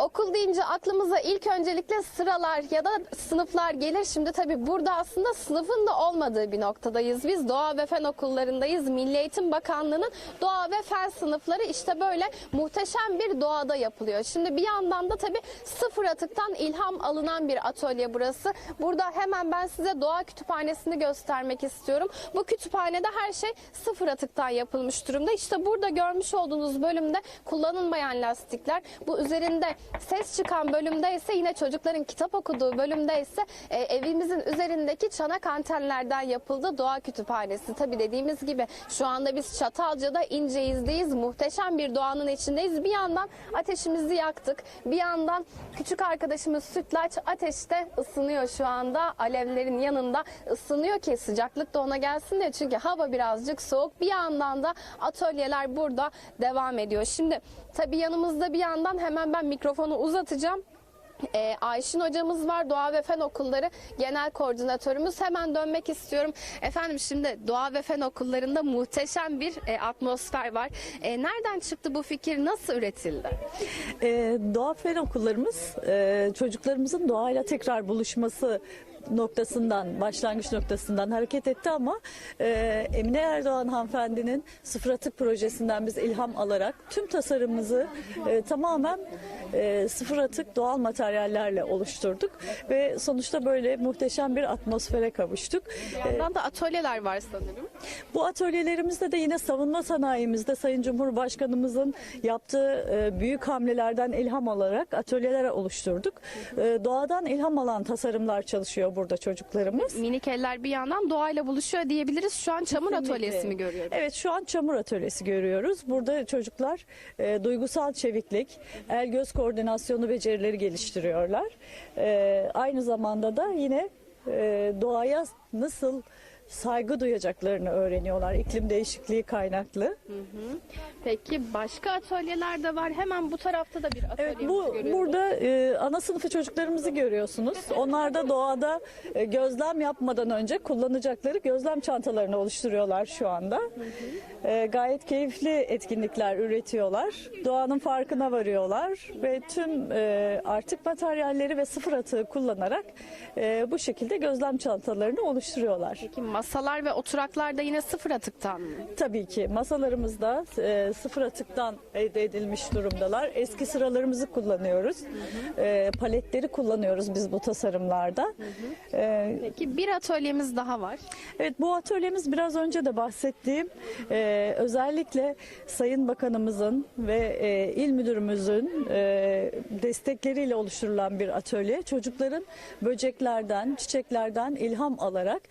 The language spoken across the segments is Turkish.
Okul deyince aklımıza ilk öncelikle sıralar ya da sınıflar gelir. Şimdi tabii burada aslında sınıfın da olmadığı bir noktadayız. Biz doğa ve fen okullarındayız. Milli Eğitim Bakanlığı'nın doğa ve fen sınıfları işte böyle muhteşem bir doğada yapılıyor. Şimdi bir yandan da tabii sıfır atıktan ilham alınan bir atölye burası. Burada hemen ben size doğa kütüphanesini göstermek istiyorum. Bu kütüphanede her şey sıfır atıktan yapılmış durumda. İşte burada görmüş olduğunuz bölümde kullanılmayan lastikler. Bu üzerinde ses çıkan bölümde ise yine çocukların kitap okuduğu bölümde ise e, evimizin üzerindeki çanak antenlerden yapıldı doğa kütüphanesi. Tabi dediğimiz gibi şu anda biz Çatalca'da İnceiz'deyiz. Muhteşem bir doğanın içindeyiz. Bir yandan ateşimizi yaktık. Bir yandan küçük arkadaşımız Sütlaç ateşte ısınıyor şu anda. Alevlerin yanında ısınıyor ki sıcaklık da ona gelsin diye. Çünkü hava birazcık soğuk. Bir yandan da atölyeler burada devam ediyor. Şimdi tabii yanımızda bir yandan hemen ben mikrofonu uzatacağım. Ee, Ayşin hocamız var Doğa ve Fen Okulları Genel Koordinatörümüz. Hemen dönmek istiyorum. Efendim şimdi Doğa ve Fen Okullarında muhteşem bir e, atmosfer var. E, nereden çıktı bu fikir? Nasıl üretildi? Ee, doğa fen okullarımız e, çocuklarımızın doğayla tekrar buluşması noktasından, başlangıç noktasından hareket etti ama e, Emine Erdoğan hanımefendinin sıfır atık projesinden biz ilham alarak tüm tasarımımızı e, tamamen e, sıfır atık doğal materyallerle oluşturduk ve sonuçta böyle muhteşem bir atmosfere kavuştuk. Bir yandan da atölyeler var sanırım. Bu atölyelerimizde de yine savunma sanayimizde Sayın Cumhurbaşkanımızın yaptığı e, büyük hamlelerden ilham alarak atölyeler oluşturduk. E, doğadan ilham alan tasarımlar çalışıyor burada çocuklarımız. Minik eller bir yandan doğayla buluşuyor diyebiliriz. Şu an çamur Kesinlikle. atölyesi mi görüyoruz? Evet şu an çamur atölyesi görüyoruz. Burada çocuklar e, duygusal çeviklik, el göz koordinasyonu becerileri geliştiriyorlar. E, aynı zamanda da yine e, doğaya nasıl saygı duyacaklarını öğreniyorlar. İklim değişikliği kaynaklı. Peki başka atölyeler de var. Hemen bu tarafta da bir Evet atölyemizi bu görüyoruz. burada e, ana sınıfı çocuklarımızı görüyorsunuz. Onlar da doğada e, gözlem yapmadan önce kullanacakları gözlem çantalarını oluşturuyorlar şu anda. E, gayet keyifli etkinlikler üretiyorlar. Doğanın farkına varıyorlar ve tüm e, artık materyalleri ve sıfır atığı kullanarak e, bu şekilde gözlem çantalarını oluşturuyorlar. Peki masalar ve oturaklar da yine sıfır atıktan mı? Tabii ki masalarımızda e, sıfır atıktan elde edilmiş durumdalar. Eski sıralarımızı kullanıyoruz. E, paletleri kullanıyoruz biz bu tasarımlarda. E, Peki bir atölyemiz daha var. evet bu atölyemiz biraz önce de bahsettiğim e, özellikle Sayın Bakanımızın ve e, il müdürümüzün e, destekleriyle oluşturulan bir atölye. Çocukların böceklerden, çiçeklerden ilham alarak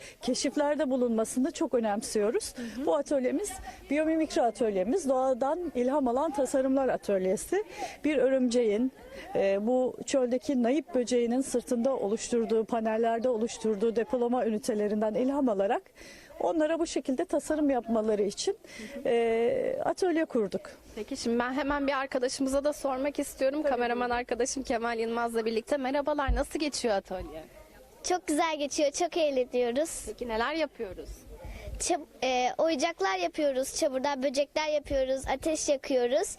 keşiflerde bulunmasını çok önemsiyoruz. Bu atölyemiz biyomimikri atölyemiz. Doğadan ilham alan tasarımlar atölyesi. Bir örümceğin e, bu çöldeki naip böceğinin sırtında oluşturduğu, panellerde oluşturduğu depolama ünitelerinden ilham alarak onlara bu şekilde tasarım yapmaları için e, atölye kurduk. Peki şimdi ben hemen bir arkadaşımıza da sormak istiyorum. Kameraman arkadaşım Kemal Yılmaz'la birlikte. Merhabalar nasıl geçiyor atölye? Çok güzel geçiyor, çok eğleniyoruz. Peki neler yapıyoruz? Çab- e, oyuncaklar yapıyoruz, çamurdan böcekler yapıyoruz, ateş yakıyoruz.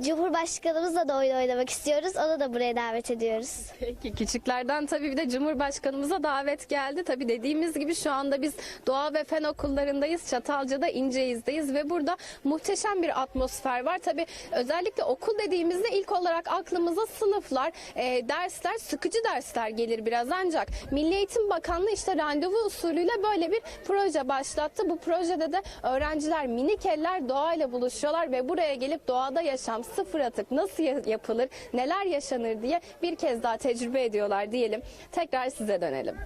Cumhurbaşkanımızla da oyun oynamak istiyoruz, onu da buraya davet ediyoruz. Peki küçüklerden tabii bir de Cumhurbaşkanımıza davet geldi. Tabii dediğimiz gibi şu anda biz doğa ve fen okullarındayız. Çatalca'da İnceiz'deyiz ve burada muhteşem bir atmosfer var. Tabii özellikle okul dediğimizde ilk olarak aklımıza sınıflar, e, dersler, sıkıcı dersler gelir biraz ancak Milli Eğitim Bakanlığı işte randevu usulüyle böyle bir proje başlattı. Bu projede de öğrenciler minik eller doğayla buluşuyorlar ve buraya gelip doğada yaşam sıfır atık nasıl ya- yapılır, neler yaşanır diye bir kez daha tecrübe ediyorlar diyelim. Tekrar size dönelim.